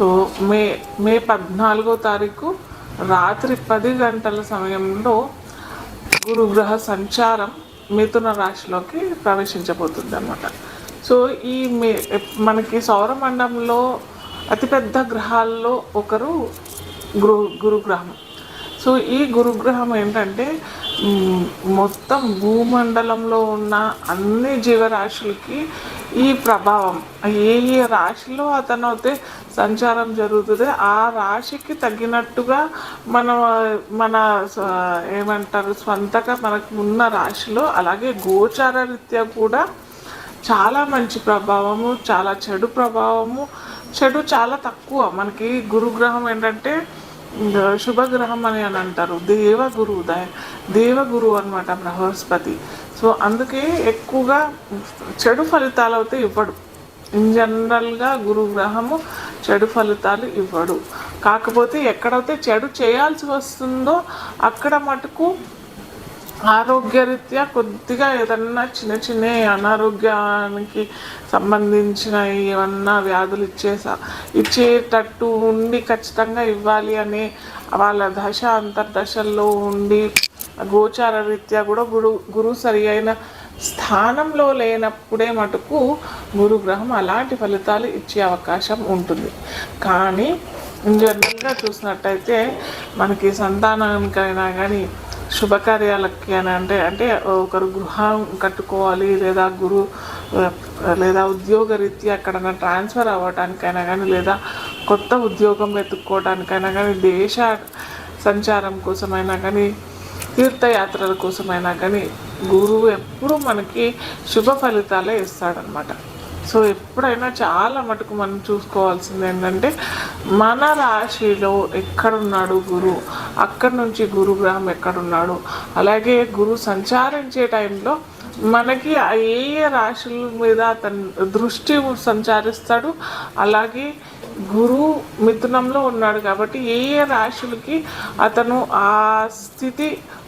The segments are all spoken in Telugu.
సో మే మే పద్నాలుగో తారీఖు రాత్రి పది గంటల సమయంలో గురుగ్రహ సంచారం మిథున రాశిలోకి ప్రవేశించబోతుంది అనమాట సో ఈ మే మనకి సౌరమండలంలో అతిపెద్ద గ్రహాల్లో ఒకరు గురు గురుగ్రహం. సో ఈ గురుగ్రహం ఏంటంటే మొత్తం భూమండలంలో ఉన్న అన్ని జీవరాశులకి ఈ ప్రభావం. ఏ ఏ రాశిలో అతను అయితే సంచారం జరుగుతుంది. ఆ రాశికి తగినట్టుగా మన మన స- ఏమంటారు స్వంతగా మనకు ఉన్న రాశిలో అలాగే గోచార రీత్యా కూడా చాలా మంచి ప్రభావము చాలా చెడు ప్రభావము. చెడు చాలా తక్కువ. మనకి గురుగ్రహం ఏంటంటే శుభగ్రహం అని అని అంటారు. దేవగురు దేవగురువు దేవగురు అనమాట బృహస్పతి. సో అందుకే ఎక్కువగా చెడు ఫలితాలు అయితే ఇవ్వడు. ఇన్ జనరల్గా గురుగ్రహము చెడు ఫలితాలు ఇవ్వడు. కాకపోతే ఎక్కడైతే చెడు చేయాల్సి వస్తుందో అక్కడ మటుకు ఆరోగ్యరీత్యా కొద్దిగా ఏదన్నా చిన్న చిన్న అనారోగ్యానికి సంబంధించిన ఏమన్నా వ్యాధులు ఇచ్చేసా ఇచ్చేటట్టు ఉండి ఖచ్చితంగా ఇవ్వాలి అనే వాళ్ళ దశ అంతర్దశల్లో ఉండి గోచార రీత్యా కూడా గురు గురు సరి అయిన స్థానంలో లేనప్పుడే మటుకు గురుగ్రహం అలాంటి ఫలితాలు ఇచ్చే అవకాశం ఉంటుంది. కానీ జనరల్గా చూసినట్టయితే మనకి సంతానానికైనా కానీ శుభకార్యాలకి అని అంటే అంటే ఒకరు గృహం కట్టుకోవాలి లేదా గురు లేదా ఉద్యోగ రీత్యా ఎక్కడైనా ట్రాన్స్ఫర్ అవ్వటానికైనా కానీ లేదా కొత్త ఉద్యోగం వెతుక్కోవడానికైనా కానీ దేశ సంచారం కోసమైనా కానీ తీర్థయాత్రల కోసమైనా కానీ గురువు ఎప్పుడు మనకి శుభ ఫలితాలే ఇస్తాడనమాట సో ఎప్పుడైనా చాలా మటుకు మనం చూసుకోవాల్సింది ఏంటంటే మన రాశిలో ఎక్కడున్నాడు గురు అక్కడి నుంచి గురుగ్రహం ఎక్కడున్నాడు? అలాగే గురు సంచారించే టైంలో మనకి ఏ ఏ రాశుల మీద అతను దృష్టి సంచారిస్తాడు? అలాగే గురు మిథునంలో ఉన్నాడు కాబట్టి ఏ ఏ రాశులకి అతను ఆ స్థితి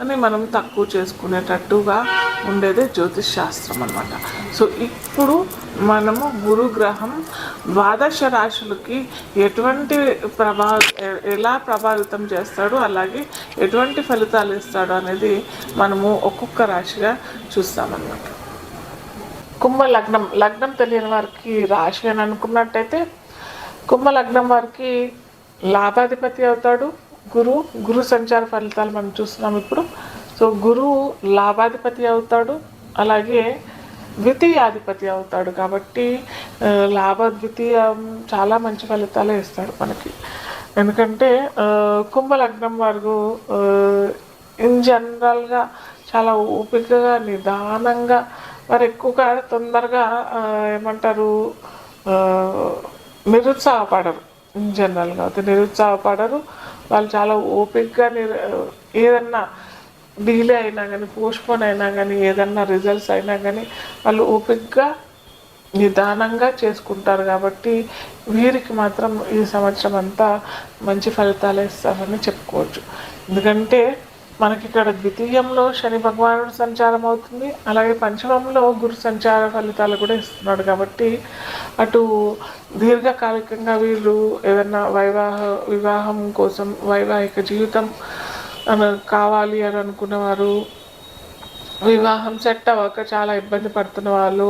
అని మనం తక్కువ చేసుకునేటట్టుగా ఉండేదే జ్యోతిష్ శాస్త్రం అనమాట సో ఇప్పుడు మనము గురుగ్రహం ద్వాదశ రాశులకి ఎటువంటి ప్రభా ఎలా ప్రభావితం చేస్తాడు అలాగే ఎటువంటి ఫలితాలు ఇస్తాడు అనేది మనము ఒక్కొక్క రాశిగా చూస్తామన్నమాట. కుంభ లగ్నం లగ్నం తెలియని వారికి రాశి అని అనుకున్నట్టయితే కుంభ లగ్నం వారికి లాభాధిపతి అవుతాడు గురు గురు సంచార ఫలితాలు మనం చూస్తున్నాం ఇప్పుడు. సో గురువు లాభాధిపతి అవుతాడు అలాగే ద్వితీయాధిపతి అవుతాడు కాబట్టి లాభ ద్వితీయం చాలా మంచి ఫలితాలే ఇస్తాడు మనకి. ఎందుకంటే కుంభలగ్నం వరకు ఇన్ జనరల్గా చాలా ఓపికగా నిదానంగా వారు ఎక్కువగా తొందరగా ఏమంటారు నిరుత్సాహపడరు. ఇన్ జనరల్గా అయితే నిరుత్సాహపడరు. వాళ్ళు చాలా ఓపికగా ఏదన్నా డిలే అయినా కానీ పోస్ట్పోన్ అయినా కానీ ఏదన్నా రిజల్ట్స్ అయినా కానీ వాళ్ళు ఓపికగా నిదానంగా చేసుకుంటారు కాబట్టి వీరికి మాత్రం ఈ సంవత్సరం అంతా మంచి ఫలితాలు ఇస్తామని చెప్పుకోవచ్చు. ఎందుకంటే మనకి ఇక్కడ ద్వితీయంలో శని భగవానుడు సంచారం అవుతుంది. అలాగే పంచమంలో గురు సంచార ఫలితాలు కూడా ఇస్తున్నాడు కాబట్టి అటు దీర్ఘకాలికంగా వీళ్ళు ఏదన్నా వైవాహ వివాహం కోసం వైవాహిక జీవితం కావాలి అని అనుకున్నవారు వివాహం సెట్ అవ్వక చాలా ఇబ్బంది పడుతున్న వాళ్ళు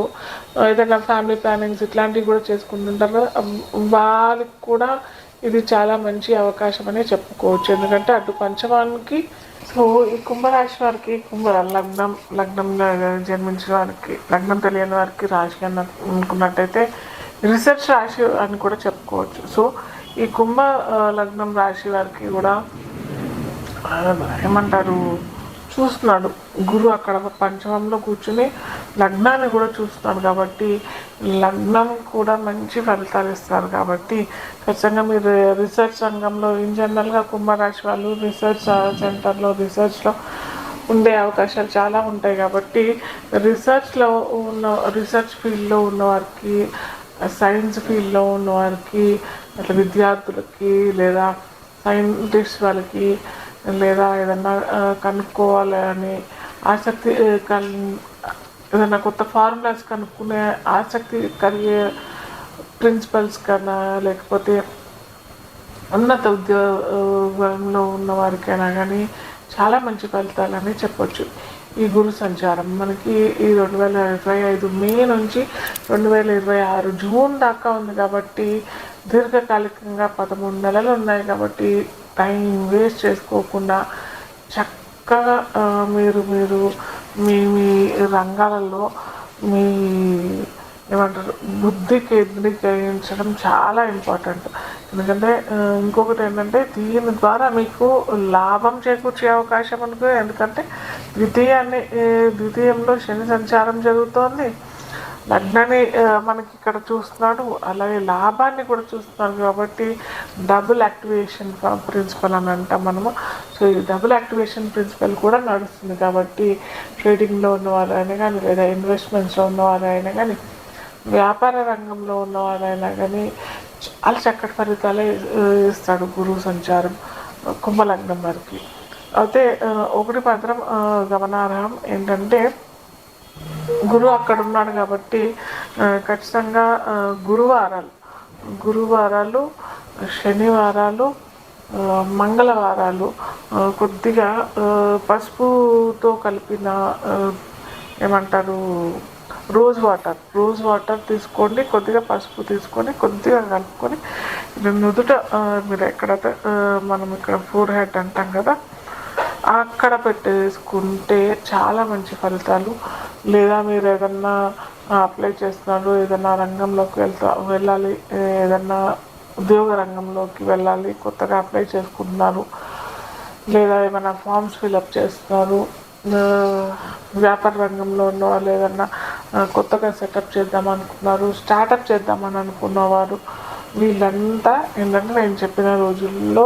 ఏదైనా ఫ్యామిలీ ప్లానింగ్స్ ఇట్లాంటివి కూడా చేసుకుంటుంటారు. వాళ్ళకి కూడా ఇది చాలా మంచి అవకాశం అనే చెప్పుకోవచ్చు. ఎందుకంటే అటు పంచమానికి సో ఈ కుంభరాశి వారికి కుంభ లగ్నం లగ్నంలో జన్మించిన వారికి లగ్నం తెలియని వారికి రాశి అన్న అనుకున్నట్టయితే రీసెర్చ్ రాశి అని కూడా చెప్పుకోవచ్చు. సో ఈ కుంభ లగ్నం రాశి వారికి కూడా ఏమంటారు? చూస్తున్నాడు. గురు అక్కడ పంచమంలో కూర్చుని లగ్నాన్ని కూడా చూస్తున్నారు కాబట్టి లగ్నం కూడా మంచి ఫలితాలు ఇస్తారు కాబట్టి ఖచ్చితంగా మీరు రీసెర్చ్ రంగంలో ఇన్ జనరల్గా కుంభరాశి వాళ్ళు రీసెర్చ్ సెంటర్లో రీసెర్చ్లో ఉండే అవకాశాలు చాలా ఉంటాయి కాబట్టి రీసెర్చ్లో ఉన్న రీసెర్చ్ ఫీల్డ్లో ఉన్నవారికి సైన్స్ ఫీల్డ్లో ఉన్నవారికి అట్లా విద్యార్థులకి లేదా సైంటిస్ట్ వాళ్ళకి లేదా ఏదన్నా కనుక్కోవాలని కనుక్కోవాలి అని ఆసక్తి కల్ ఏదైనా కొత్త ఫార్ములాస్ కనుక్కునే ఆసక్తి కలిగే ప్రిన్సిపల్స్ కన్నా లేకపోతే ఉన్నత ఉద్యోగంలో ఉన్న వారికైనా కానీ చాలా మంచి ఫలితాలని చెప్పొచ్చు. ఈ గురు సంచారం మనకి ఈ రెండు వేల ఇరవై ఐదు మే నుంచి రెండు వేల ఇరవై ఆరు జూన్ దాకా ఉంది కాబట్టి దీర్ఘకాలికంగా పదమూడు నెలలు ఉన్నాయి కాబట్టి టైం వేస్ట్ చేసుకోకుండా చక్కగా మీరు మీరు మీ మీ రంగాలలో మీ ఏమంటారు బుద్ధి కేంద్రీకరించడం చాలా ఇంపార్టెంట్. ఎందుకంటే ఇంకొకటి ఏంటంటే దీని ద్వారా మీకు లాభం చేకూర్చే అవకాశం అనుకో ఎందుకంటే ద్వితీయాన్ని ద్వితీయంలో శని సంచారం జరుగుతోంది. లగ్నాన్ని మనకి ఇక్కడ చూస్తున్నాడు. అలాగే లాభాన్ని కూడా చూస్తున్నాడు కాబట్టి డబుల్ యాక్టివేషన్ ప్రిన్సిపల్ అని అంటాం మనము. సో ఈ డబుల్ యాక్టివేషన్ ప్రిన్సిపల్ కూడా నడుస్తుంది కాబట్టి ట్రేడింగ్లో ఉన్నవారైనా కానీ లేదా ఇన్వెస్ట్మెంట్స్లో ఉన్నవారైనా కానీ వ్యాపార రంగంలో ఉన్నవారైనా కానీ చాలా చక్కటి ఫలితాలే ఇస్తాడు గురువు సంచారం కుంభలగ్నం వారికి. అయితే ఒకటి మాత్రం గమనార్హం ఏంటంటే గురువు అక్కడ ఉన్నాడు కాబట్టి ఖచ్చితంగా గురువారాలు గురువారాలు శనివారాలు మంగళవారాలు కొద్దిగా పసుపుతో కలిపిన ఏమంటారు రోజ్ వాటర్ రోజ్ వాటర్ తీసుకోండి కొద్దిగా పసుపు తీసుకొని కొద్దిగా కలుపుకొని నుదుట మీరు ఎక్కడైతే మనం ఇక్కడ ఫోర్ హెడ్ అంటాం కదా అక్కడ పెట్టేసుకుంటే చాలా మంచి ఫలితాలు. లేదా మీరు ఏదన్నా అప్లై చేస్తున్నారు ఏదన్నా రంగంలోకి వెళ్తా వెళ్ళాలి ఏదన్నా ఉద్యోగ రంగంలోకి వెళ్ళాలి కొత్తగా అప్లై చేసుకుంటున్నారు లేదా ఏమైనా ఫామ్స్ ఫిలప్ చేస్తున్నారు వ్యాపార రంగంలో ఉన్న వాళ్ళు ఏదన్నా కొత్తగా సెటప్ చేద్దాం అనుకున్నారు స్టార్టప్ చేద్దామని అనుకున్నవారు వీళ్ళంతా ఏంటంటే నేను చెప్పిన రోజుల్లో